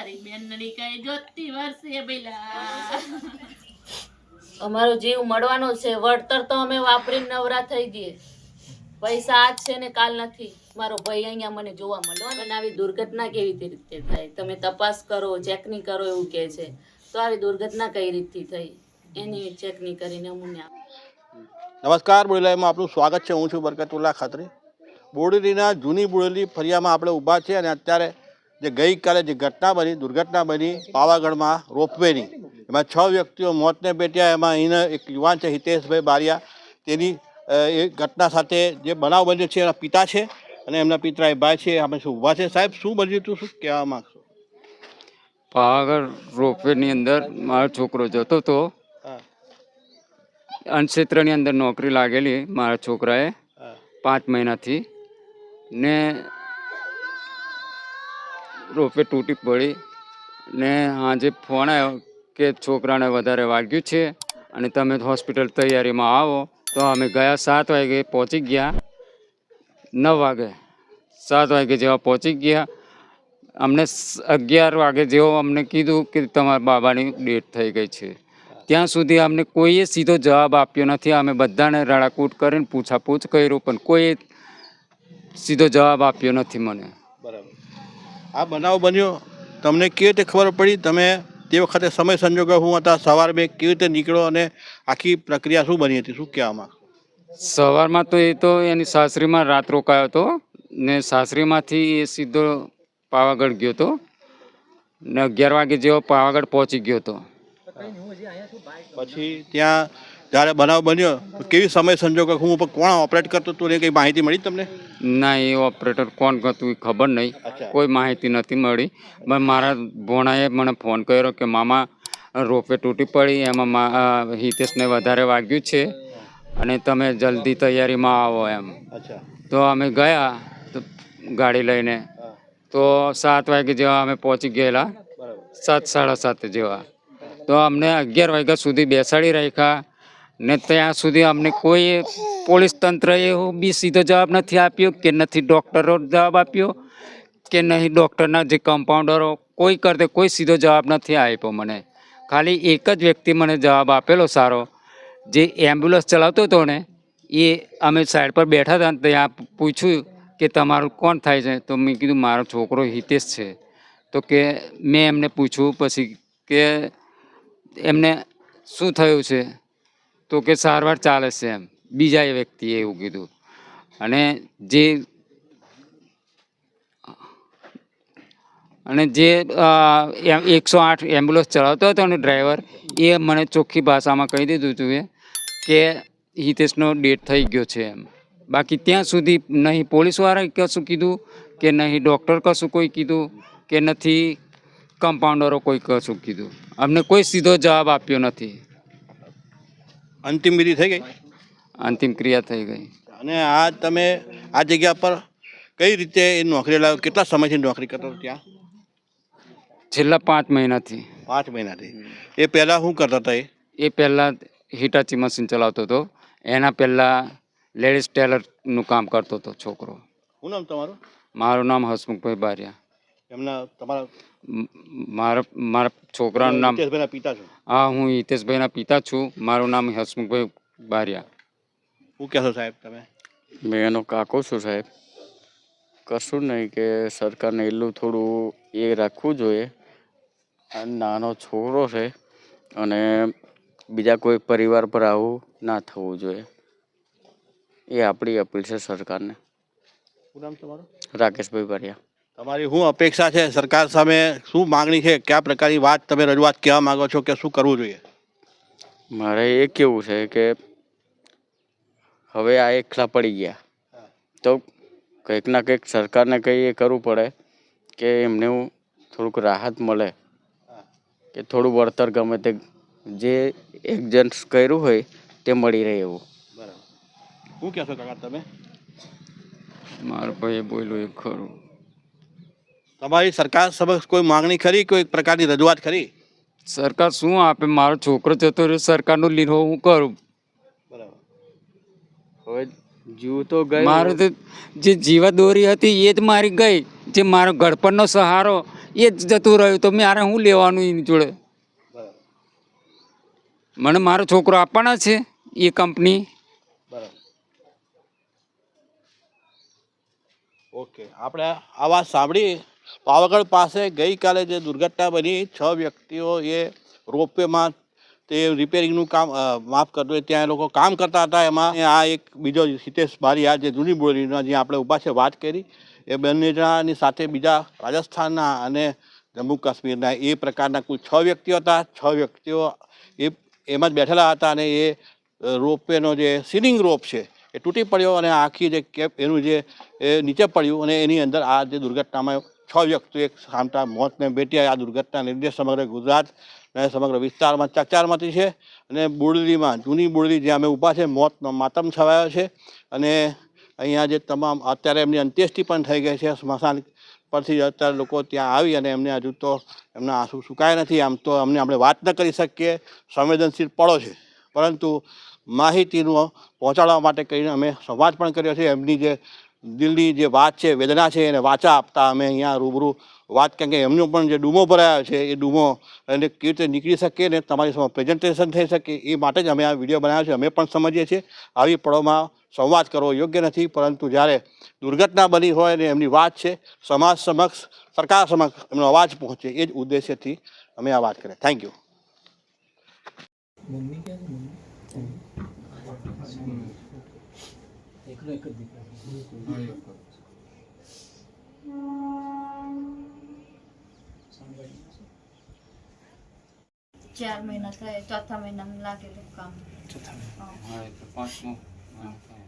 તારી બેનડી કઈ જોતી વર્ષે પેલા અમારો જીવ મળવાનો છે. વળતર તો અમે વાપરીને નવરા થઈ ગયે. પૈસા આજ છે ને કાલ નથી. મારો ભાઈ અહીંયા મને જોવા મળ્યો અને આવી દુર્ઘટના કેવી રીતે થાય? તમે તપાસ કરો ચેકની કરો એવું કહે છે. તો આવી દુર્ઘટના કઈ રીતથી થઈ? એની ચેકની કરીને અમને આપો. નમસ્કાર બોડેલીમાં આપનું સ્વાગત છે. હું છું બરકતુલ્લા ખત્રી. બોડેલીના જૂની બોડેલી ફરિયામાં આપણે ઊભા છીએ અને અત્યારે જે ગઈકાલે જે ઘટના બની દુર્ઘટના બની પાવાગઢમાં રોપવેની. એમાં છ વ્યક્તિઓ મોતને પેટ્યા એમાં અહીંના એક યુવાન છે હિતેશભાઈ બારિયા. તેની એ ઘટના સાથે જે બનાવ બન્યો છે એના પિતા છે અને એમના પિતરાએ ભાઈ છે અમે શું ઊભા છે? સાહેબ શું બન્યું હતું શું કહેવા માગશો? પાવાગઢ રોપવેની અંદર મારો છોકરો જતો હતો અન્નક્ષેત્રની અંદર નોકરી લાગેલી મારા છોકરાએ પાંચ મહિનાથી ને રોપવે તૂટી પડી ને આજે ફોન આવ્યો કે છોકરાને વધારે વાગ્યું છે અને તમે હોસ્પિટલ તૈયારીમાં આવો. તો અમે ગયા સાત વાગે પહોંચી ગયા. નવ વાગે. સાત વાગે જેવા પહોંચી ગયા. અમને અગિયાર વાગે જેવો અમને કીધું કે તમારા બાબાની ડેટ થઈ ગઈ છે. ત્યાં સુધી અમને કોઈએ સીધો જવાબ આપ્યો નથી. અમે બધાને રડાકૂટ કરીને પૂછાપૂછ કર્યું, પણ કોઈએ સીધો જવાબ આપ્યો નથી મને. બરાબર. આ બનાવ બન્યો. તમને કેવી રીતે ખબર પડી? તમે તે વખતે સમય સંજોગો શું હતા સવાર બે કેવી રીતે નીકળો અને આખી પ્રક્રિયા શું બની હતી? શું કહેવામાં સવારમાં તો એ તો એની સાસરીમાં રાત રોકાયો હતો ને સાસરીમાંથી એ સીધો પાવાગઢ ગયો હતો ને અગિયાર વાગે જેવો પાવાગઢ પહોંચી ગયો હતો. પછી ત્યાં જ્યારે બનાવ બન્યો. કેવી સમય સંજોગો હું કોણ ઓપરેટ કરતો હતું એ કંઈ માહિતી મળી તમને? ના એ ઓપરેટર કોણ હતું એ ખબર નહીં. કોઈ માહિતી નથી મળી. મારા ભોણાએ મને ફોન કર્યો કે મામા રોપવે તૂટી પડી એમાં મા- હિતેશને વધારે વાગ્યું છે અને તમે જલ્દી તૈયારીમાં આવો એમ. તો અમે ગયા તો ગાડી લઈને. તો સાત વાગે જેવા અમે પહોંચી ગયેલા. સાત સાડા સાત જેવા. તો અમને અગિયાર વાગ્યા સુધી બેસાડી રાખ્યા. ને ત્યાં સુધી અમને કોઈ પોલીસ તંત્રએ બી સીધો જવાબ નથી આપ્યો કે નથી ડૉક્ટરો જવાબ આપ્યો કે નહીં ડૉક્ટરના જે કમ્પાઉન્ડરો કોઈ કરતે કોઈ સીધો જવાબ નથી આપ્યો મને. ખાલી એક જ વ્યક્તિ મને જવાબ આપેલો સારો. જે એમ્બ્યુલન્સ ચલાવતો હતો ને, એ અમે સાઈડ પર બેઠા હતા ને ત્યાં પૂછ્યું કે તમારું કોણ થાય છે? તો મેં કીધું, મારો છોકરો હિતેશ છે. તો કે મેં એમને પૂછ્યું પછી કે એમને શું થયું છે? તો કે સારવાર ચાલે છે એમ. બીજા એ વ્યક્તિએ એવું કીધું. અને જે અને જે એકસો આઠ એમ્બ્યુલન્સ ચલાવતો હતો ને ડ્રાઈવર, એ મને ચોખ્ખી ભાષામાં કહી દીધું હતું કે હિતેશનો ડેટ થઈ ગયો છે એમ. બાકી ત્યાં સુધી નહીં પોલીસવાળાએ કશું કીધું, કે નહીં ડૉક્ટર કશું કોઈ કીધું, કે નથી, કમ્પાઉન્ડરો કોઈ કશું કીધું. અમને કોઈ સીધો જવાબ આપ્યો નથી. અંતિમ વિધિ થઈ ગઈ? અંતિમ ક્રિયા થઈ ગઈ. અને આ તમે આ જગ્યા પર કઈ રીતે એ નોકરી લાવ્યો કેટલા સમયથી નોકરી કરતો ત્યાં? છેલ્લા પાંચ મહિનાથી. પાંચ મહિનાથી. એ પહેલાં શું કરતા હતા એ? એ પહેલાં હિટાચી મશીન ચલાવતો હતો. એના પહેલાં લેડીઝ ટેલરનું કામ કરતો હતો છોકરો. શું નામ તમારું? મારું નામ હસમુખભાઈ બારિયા. એમના તમારા મારા મારા છોકરાનું નામ હિતેશભાઈના પિતા છો? હા હું હિતેશભાઈના પિતા છું. મારું નામ હસમુખભાઈ બારિયા. શું કહેશો સાહેબ તમે? મેં એનો કાકો છું સાહેબ. કશું નહીં કે સરકારને એટલું થોડું એ રાખવું જોઈએ. નાનો છોકરો છે અને બીજા કોઈ પરિવાર પર આવું ના થવું જોઈએ. એ આપણી અપીલ છે સરકારને. શું નામ તમારું? રાકેશભાઈ બારિયા. તમારી શું અપેક્ષા છે? સરકાર સામે શું માંગણી છે? કયા પ્રકારની વાત તમે રજૂઆત કહેવા માંગો છો કે શું કરવું જોઈએ? મારે એ કેવું છે કે હવે આ એકલા પડી ગયા. તો કંઈક ના કંઈક સરકારને કંઈ એ કરવું પડે કે એમને થોડુંક રાહત મળે. કે થોડું વળતર ગમે તે જે એક્જન્ટ કર્યું હોય તે મળી રહે એવું. બરાબર. શું કહેશો કાકા તમે? મારા ભાઈએ બોલ્યું એ ખરું. તમારી સરકાર સમક્ષ કોઈ માંગણી ખરી? કોઈ પ્રકારની રજૂઆત ખરી? સરકાર શું આપે? મારો છોકરો જતો રહ્યો સરકારનું લીધો હું કરું. બરાબર. હવે જીવ તો ગયો. મારું તો જે જીવા દોરી હતી એ જ મારી ગઈ. જે મારો ગળપણનો સહારો એ જ જતું રહ્યું. તો મારે શું લેવાનું એની જોડે? મને મારો છોકરો આપવાના છે એ કંપની. બરાબર. ઓકે. આપણે આ વાત સાંભળી. પાવાગઢ પાસે ગઈકાલે જે દુર્ઘટના બની, છ વ્યક્તિઓ એ રોપવેમાં તે રિપેરિંગનું કામ માફ કરતો હોય ત્યાં એ લોકો કામ કરતા હતા. એમાં આ એક બીજો હિતેશ બારીયા જે જૂની બોલીના જે આપણે ઊભા છે, વાત કરી, એ બંને જણાની સાથે બીજા રાજસ્થાનના અને જમ્મુ કાશ્મીરના એ પ્રકારના કુલ છ વ્યક્તિઓ હતા. છ વ્યક્તિઓ એ, એમાં જ બેઠેલા હતા અને એ રોપવેનો જે સીલિંગ રોપ છે, એ તૂટી પડ્યો અને આખી જે કેપ, એનું જે, એ નીચે પડ્યું અને એની અંદર આ જે દુર્ઘટનામાં છ વ્યક્તિ એક સામતા મોતને ભેટ્યા આ દુર્ઘટના નિર્દેશ સમગ્ર ગુજરાત અને સમગ્ર વિસ્તારમાં ચકચારમાંથી છે અને બુરડીમાં જૂની બુરડી જ્યાં અમે ઊભા છે, મોતનો માતમ છવાયો છે અને અહીંયા જે તમામ, અત્યારે એમની અંત્યેષ્ટિ પણ થઈ ગઈ છે. સ્મશાન પરથી અત્યારે લોકો ત્યાં આવી અને એમને હજુ તો એમના આંસુ સુકાયા નથી. આમ તો અમને આપણે વાત ન કરી શકીએ. સંવેદનશીલ પડો છે. પરંતુ માહિતીનું પહોંચાડવા માટે કરીને અમે સંવાદ પણ કર્યો છે. એમની જે દિલની જે વાત છે વેદના છે એને વાચા આપતા અમે અહીંયા રૂબરૂ વાત કારણ કે એમનો પણ જે ડૂમો ભરાયો છે એ ડૂમો એને કેવી રીતે નીકળી શકે ને તમારી સામે પ્રેઝન્ટેશન થઈ શકે એ માટે જ અમે આ વીડિયો બનાવ્યો છે. અમે પણ સમજીએ છીએ. આવી પળોમાં સંવાદ કરવો યોગ્ય નથી પરંતુ જ્યારે દુર્ઘટના બની હોય ને એમની વાત છે સમાજ સમક્ષ સરકાર સમક્ષ એમનો અવાજ પહોંચે એ જ ઉદ્દેશ્યથી અમે આ વાત કરીએ. થેન્ક યુ ચાર મહિના થયા ચોથા મહિનામાં લાગેલું કામ. હા.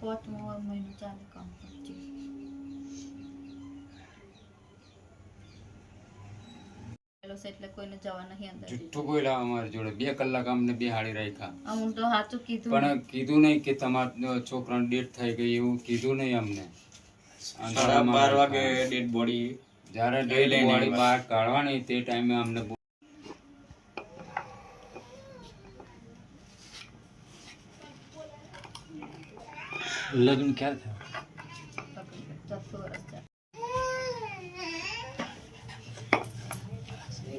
પાંચમો મહિનો ચાલે કામ. પછી છે એટલે કોઈને જવા નહીં અંદર. જુઠ્ઠું બોલ્યા અમારી જોડે. બે કલાક અમને બેહાડી રાખ્યા. હું તો સાચું કીધું પણ કીધું નહીં કે તમારા છોકરાની ડેટ થઈ ગઈ એવું કીધું નહીં અમને. બાર વાગે ડેટ બોડી જ્યારે ડેટ બોડી બહાર કાઢવાની તે ટાઈમે અમને લગ્ન ક્યારે થયા ચોથું વર્ષ ચાલે. પકડી રાખ.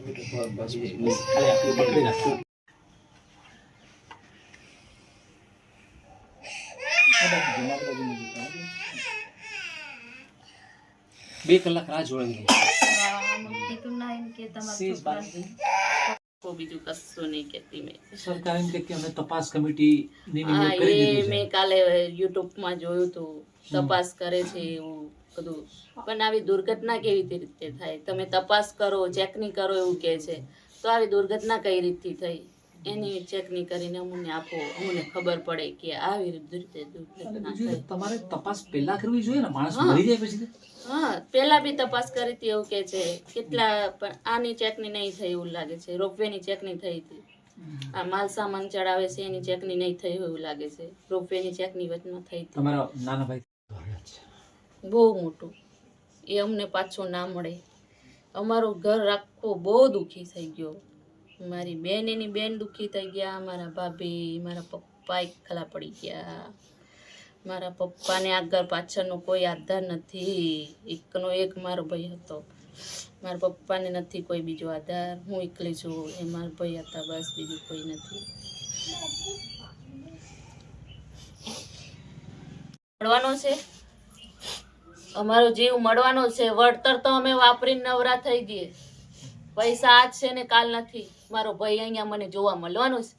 બે કલાક રાહ જોડાઈ ગઈ હા, અમુક કીધું ના એમ કે તમારા સીઝ છોકરાને કોઈ બીજું કશું નહીં કહેતી મેં સરકાર એમ કે કે અમે તપાસ કમિટી ની હા નિમણૂક કરી એ દીધી મેં છે કાલે યુટ્યુબમાં જોયું હતું તપાસ કરે છે એવું બધું પણ આવી દુર્ઘટના કેવી રીતે થાય? તમે તપાસ કરો ચેકની કરો એવું કહે છે. તો આવી દુર્ઘટના કઈ રીતથી થઈ? એની ચેકની કરીને અમને આપો. અમને ખબર પડે કે આવી રીતે દુર્ઘટના તમારે તપાસ પહેલા કરવી જોઈએ ને? માણસ. મરી જાય પછી હા પેલા બી તપાસ કરી હતી એવું કે છે. કેટલા પણ આની ચેકની નહીં થઈ એવું લાગે છે. રોપવેની ચેકની થઈ હતી. આ માલ સામાન ચડાવે છે એની ચેકની નહીં થઈ એવું લાગે છે. રોપવેની ચેકની વચમાં થઈ તમારા નાના ભાઈ બહુ મોટું. એ અમને પાછું ના મળે. અમારું ઘર આખો બહુ દુઃખી થઈ ગયો. મારી બેન, એની બેન દુઃખી થઈ ગયા. મારા ભાભી, મારા પપ્પા એકલા પડી ગયા. મારા પપ્પાને આગળ પાછળનો કોઈ આધાર નથી. એકનો એક મારો ભાઈ હતો. મારા પપ્પાને નથી કોઈ બીજો આધાર. હું એકલી છું. એ મારા ભાઈ હતા. બસ બીજું કોઈ નથી. મળવાનો છે? અમારો જીવ મળવાનો છે. વળતર તો અમે વાપરીને નવરા થઈ ગઈએ પૈસા આજ છે ને કાલ નથી. મારો ભાઈ અહીંયા મને જોવા મળવાનો છે.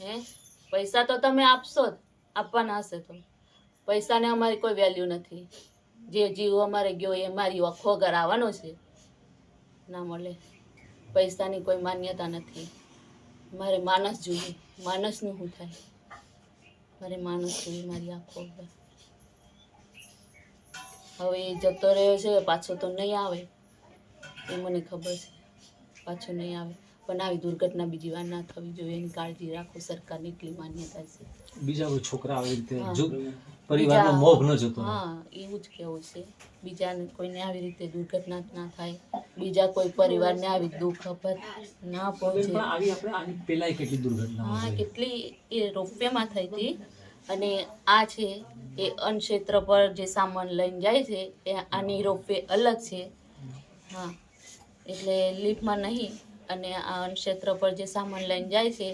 હે? પૈસા તો તમે આપશો જ. આપવાના હશે તો. પૈસાને અમારી કોઈ વેલ્યુ નથી. જે જીવ અમારે ગયો એ મારી આખો ઘર આવવાનો છે. ના મળે. પૈસાની કોઈ માન્યતા નથી. મારે માણસ જોઈએ. માણસનું શું થાય? મારે માણસ જોઈએ મારી આખો ઘર. હવે એ જતો રહ્યો છે પાછો તો નહીં આવે. એ મને ખબર છે. પાછો નહીં આવે. પણ આવી દુર્ઘટના બીજી વાર ના થવી જોઈએ એની કાળજી રાખો સરકારની એટલી માન્યતા છે. બીજા કોઈ છોકરા આવી રીતે જો પરિવારનો બીજા- મોભ ન જતો હા એવું જ કેવું છે. બીજાને કોઈને આવી રીતે દુર્ઘટના ના થાય. બીજા કોઈ પરિવારને આવી દુઃખ આપત ના પહોંચે. આવી આપણે આની પહેલા કેટલી દુર્ઘટના હા કેટલી એ રોપવેમાં થઈ હતી. અને આ છે એ અન્ન ક્ષેત્ર પર જે સામાન લઈને જાય છે એ આની રોપવે અલગ છે. હા એટલે લિફ્ટમાં નહીં અને આ ક્ષેત્ર પર જે સામાન લઈને જાય છે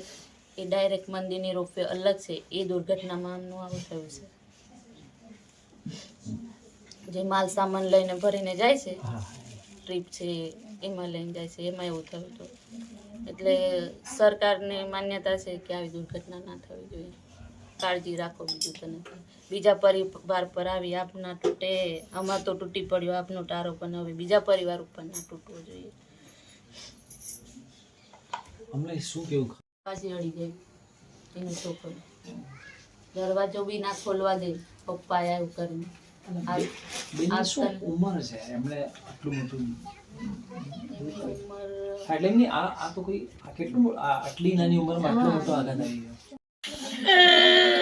એ ડાયરેક્ટ મંદિરની રોપવે અલગ છે. એ દુર્ઘટનામાં આમનું આવું થયું છે. જે માલ સામાન લઈને ભરીને જાય છે ટ્રીપ છે એમાં લઈને જાય છે એમાં એવું થયું હતું. એટલે સરકારને માન્યતા છે કે આવી દુર્ઘટના ના થવી જોઈએ. કાળજી રાખો બીજું તને બીજા પરિવાર પર આવી આપના તૂટે આમાં તો તૂટી પડ્યો આપનો ટારો પણ હવે બીજા પરિવાર ઉપર ના તૂટવો જોઈએ. અમને શું કેવું પાછી અડી ગઈ એનો છોકરો. દરવાજો બી ના ખોલવા દે પપ્પા એવું કરીને. ઉંમર છે? એમણે આટલું મોટું એની ઉંમર હા, એટલે એમની આ આ તો કોઈ કેટલું આટલી નાની ઉંમરમાં આટલો મોટો આઘાત આવી ગયો? Uh...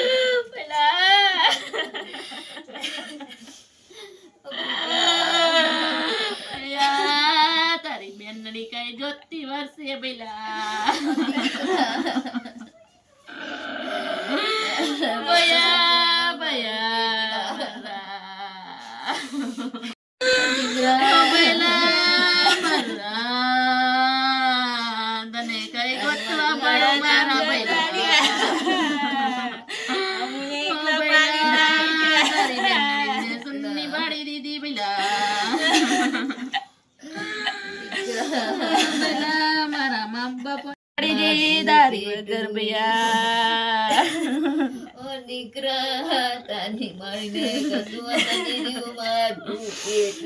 tadi marine kedua tadi di rumah bukit